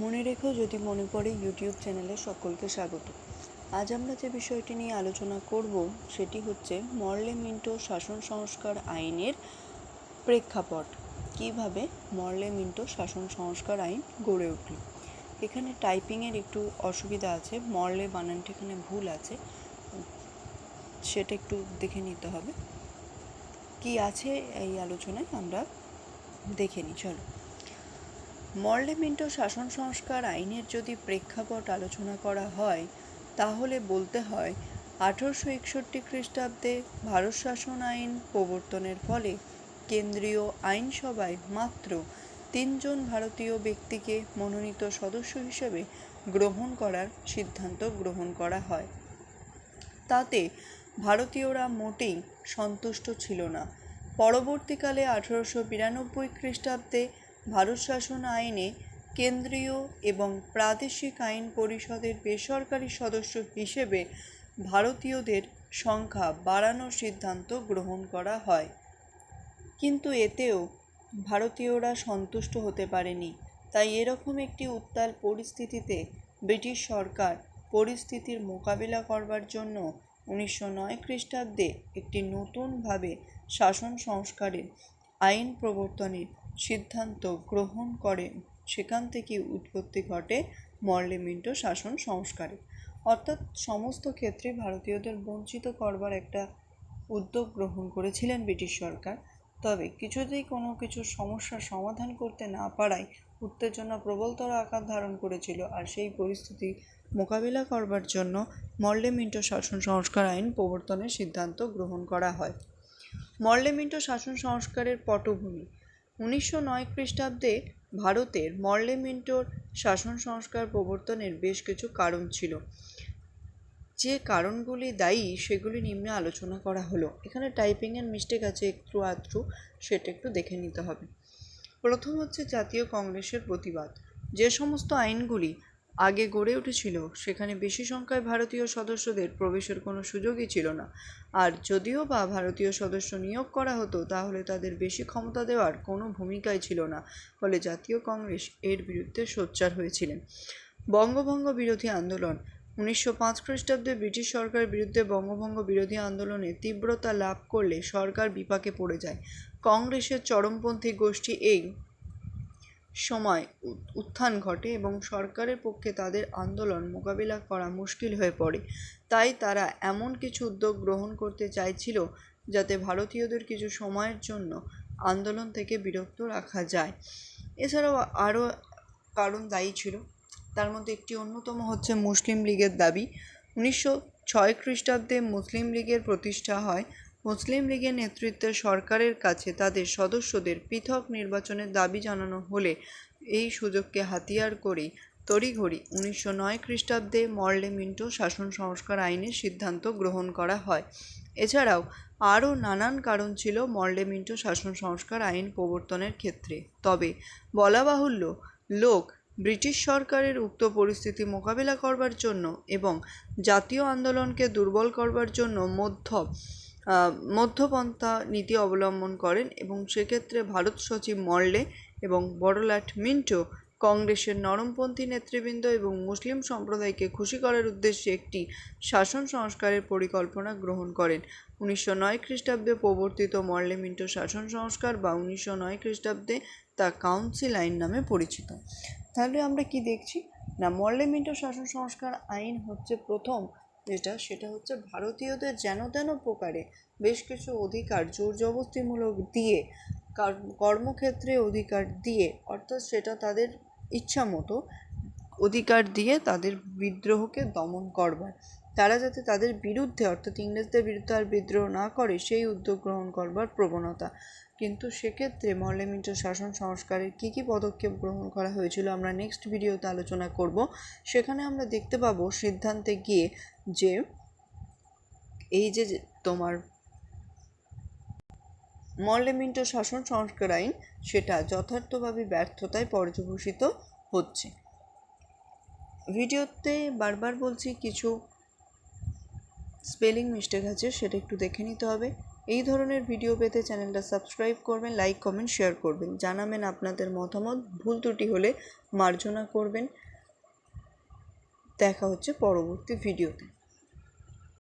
মনে রেখো যদি মনে পড়ে ইউটিউব চ্যানেলে সকলকে স্বাগত। আজ আমরা যে বিষয়টি নিয়ে আলোচনা করব সেটি হচ্ছে মর্লে মিন্টো শাসন সংস্কার আইনের প্রেক্ষাপট। কীভাবে মর্লে মিন্টো শাসন সংস্কার আইন গড়ে উঠল? এখানে টাইপিংয়ের একটু অসুবিধা আছে, মর্লে বানানটি এখানে ভুল আছে, সেটা একটু দেখে নিতে হবে। কি আছে এই আলোচনায় আমরা দেখে নিই, চলো। মর্লে মিন্টো শাসন সংস্কার আইনের যদি প্রেক্ষাপট আলোচনা করা হয়, তাহলে বলতে হয় আঠারোশো একষট্টি খ্রিস্টাব্দে ভারত শাসন আইন প্রবর্তনের ফলে কেন্দ্রীয় আইনসভায় মাত্র তিনজন ভারতীয় ব্যক্তিকে মনোনীত সদস্য হিসেবে গ্রহণ করার সিদ্ধান্ত গ্রহণ করা হয়। তাতে ভারতীয়রা মোটেই সন্তুষ্ট ছিল না। পরবর্তীকালে আঠারোশো বিরানব্বই খ্রিস্টাব্দে ভারত শাসন আইনে কেন্দ্রীয় এবং প্রাদেশিক আইন পরিষদের বেসরকারি সদস্য হিসেবে ভারতীয়দের সংখ্যা বাড়ানোর সিদ্ধান্ত গ্রহণ করা হয়। কিন্তু এতেও ভারতীয়রা সন্তুষ্ট হতে পারেনি। তাই এরকম একটি উত্তাল পরিস্থিতিতে ব্রিটিশ সরকার পরিস্থিতির মোকাবিলা করবার জন্য উনিশশো নয় খ্রিস্টাব্দে একটি নতুনভাবে শাসন সংস্কারের আইন প্রবর্তনের সিদ্ধান্ত গ্রহণ করেন সেখান থেকে উৎপত্তি ঘটে মর্লে মিন্টো শাসন সংস্কারে। অর্থাৎ সমস্ত ক্ষেত্রে ভারতীয়দের বঞ্চিত করবার একটা উদ্যোগ গ্রহণ করেছিলেন ব্রিটিশ সরকার। তবে কিছুতেই কোনো কিছু সমস্যার সমাধান করতে না পারায় উত্তেজনা প্রবলতর আকার ধারণ করেছিল আর সেই পরিস্থিতি মোকাবিলা করবার জন্য মর্লে মিন্টো শাসন সংস্কার আইন প্রবর্তনের সিদ্ধান্ত গ্রহণ করা হয়। মর্লে মিন্টো শাসন সংস্কারের পটভূমি উনিশশো নয় খ্রিস্টাব্দে ভারতের মর্লে মিন্টোর শাসন সংস্কার প্রবর্তনের বেশ কিছু কারণ ছিল। যে কারণগুলি দায়ী সেগুলি নিম্নে আলোচনা করা হলো। এখানে টাইপিংয়ের মিস্টেক আছে একটু আধটু, সেটা একটু দেখে নিতে হবে। প্রথম হচ্ছে জাতীয় কংগ্রেসের প্রতিবাদ। যে সমস্ত আইনগুলি আগে গড়ে উঠেছিল, সেখানে বেশি সংখ্যায় ভারতীয় সদস্যদের প্রবেশের কোনো সুযোগই ছিল না। আর যদিও বা ভারতীয় সদস্য নিয়োগ করা হতো, তাহলে তাদের বেশি ক্ষমতা দেওয়ার কোনো ভূমিকাই ছিল না, ফলে জাতীয় কংগ্রেস এর বিরুদ্ধে সোচ্চার হয়েছিলেন। বঙ্গভঙ্গ বিরোধী আন্দোলন, উনিশশো পাঁচ খ্রিস্টাব্দে ব্রিটিশ সরকারের বিরুদ্ধে বঙ্গভঙ্গ বিরোধী আন্দোলনে তীব্রতা লাভ করলে সরকার বিপাকে পড়ে যায়। কংগ্রেসের চরমপন্থী গোষ্ঠী এই সময় উত্থান ঘটে এবং সরকারের পক্ষে তাদের আন্দোলন মোকাবিলা করা মুশকিল হয়ে পড়ে। তাই তারা এমন কিছু উদ্যোগ গ্রহণ করতে চাইছিল যাতে ভারতীয়দের কিছু সময়ের জন্য আন্দোলন থেকে বিরক্ত রাখা যায়। এছাড়াও আরও কারণ দায়ী ছিল। তার মধ্যে একটি অন্যতম হচ্ছে মুসলিম লীগের দাবি। উনিশশো ছয় খ্রিস্টাব্দে মুসলিম লীগের প্রতিষ্ঠা হয় মুসলিম লীগের নেতৃত্বে সরকারের কাছে তাদের সদস্যদের পৃথক নির্বাচনের দাবি জানানো হলে এই সুযোগকে হাতিয়ার করেই তড়িঘড়ি উনিশশো নয় খ্রিস্টাব্দে মর্লে মিন্টো শাসন সংস্কার আইনের সিদ্ধান্ত গ্রহণ করা হয়। এছাড়াও আরও নানান কারণ ছিল মর্লে মিন্টো শাসন সংস্কার আইন প্রবর্তনের ক্ষেত্রে। তবে বলা বাহুল্য, লোক ব্রিটিশ সরকারের উক্ত পরিস্থিতি মোকাবিলা করবার জন্য এবং জাতীয় আন্দোলনকে দুর্বল করবার জন্য মধ্য মধ্যপন্থা নীতি অবলম্বন করেন এবং সেক্ষেত্রে ভারত সচিব মল্লে এবং বড়লাট মিন্টো কংগ্রেসের নরমপন্থী নেতৃবৃন্দ এবং মুসলিম সম্প্রদায়কে খুশি করার উদ্দেশ্যে একটি শাসন সংস্কারের পরিকল্পনা গ্রহণ করেন। উনিশশো নয় খ্রিস্টাব্দে প্রবর্তিত মর্লে মিন্টো শাসন সংস্কার বা উনিশশো নয় খ্রিস্টাব্দে তা কাউন্সিল আইন নামে পরিচিত। তাহলে আমরা কি দেখছি? না মর্লে মিন্টো শাসন সংস্কার আইন হচ্ছে প্রথম যেটা সেটা হচ্ছে ভারতীয়দের যেন তেন প্রকারে বেশ কিছু অধিকার জোর জবস্তিমূলক দিয়ে কর্মক্ষেত্রে অধিকার দিয়ে, অর্থাৎ সেটা তাদের ইচ্ছা মতো অধিকার দিয়ে তাদের বিদ্রোহকে দমন করবার। তারা যাতে তাদের বিরুদ্ধে, অর্থাৎ ইংরেজদের বিরুদ্ধে আর বিদ্রোহ না করে, সেই উদ্যোগ গ্রহণ করবার প্রবণতা। কিন্তু সেক্ষেত্রে মর্লেমিন্টো শাসন সংস্কারের কী কী পদক্ষেপ গ্রহণ করা হয়েছিল আমরা নেক্সট ভিডিওতে আলোচনা করব। সেখানে আমরা দেখতে পাবো সিদ্ধান্তে গিয়ে যে এই যে তোমার মর্লেমিন্টো শাসন সংস্কার আইন, সেটা যথার্থভাবে ব্যর্থতায় পর্যবসিত হচ্ছে। ভিডিওতে বারবার বলছি, কিছু স্পেলিং মিস্টেক আছে, সেটা একটু দেখে নিতে হবে। এই ধরনের ভিডিও পেতে চ্যানেলটা সাবস্ক্রাইব করবেন, লাইক, কমেন্ট, শেয়ার করবেন। জানাবেন আপনাদের মতামত, ভুল ত্রুটি হলে মার্জনা করবেন। দেখা হচ্ছে পরবর্তী ভিডিওতে।